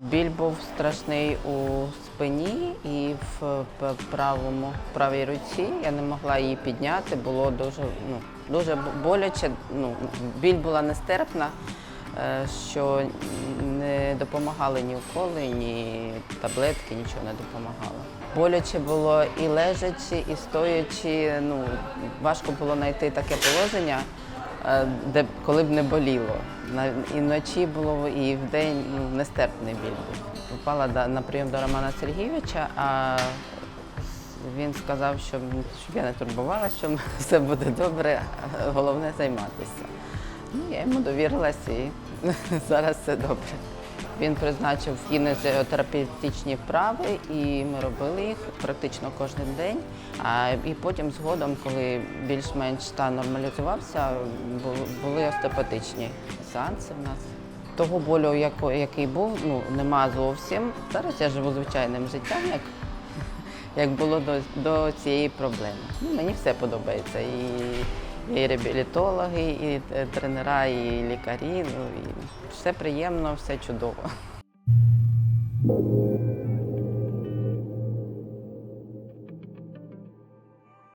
Біль був страшний у спині і в правому правій руці. Я не могла її підняти. Було дуже ну дуже боляче. Ну біль була нестерпна, е, що не допомагали ні уколи, ні таблетки, нічого не допомагало. Боляче було і лежачи, і стоячи. Ну важко було знайти таке положення, де коли б не боліло. І вночі було, і вдень ну, нестерпний біль був. Попала на прийом до Романа Сергійовича, а він сказав, що, щоб я не турбувалася, що все буде добре, головне займатися. Ну, я йому довірилася і зараз все добре. Він призначив кінезіотерапевтичні вправи, і ми робили їх практично кожен день. І потім згодом, коли більш-менш стан нормалізувався, були остеопатичні сеанси в нас. Того болю, який був, ну нема зовсім. Зараз я живу звичайним життям, як, як було до, до цієї проблеми. Ну, мені все подобається. І, і реабілітологи, і е, тренера, і лікарі. Ну, і все приємно, все чудово.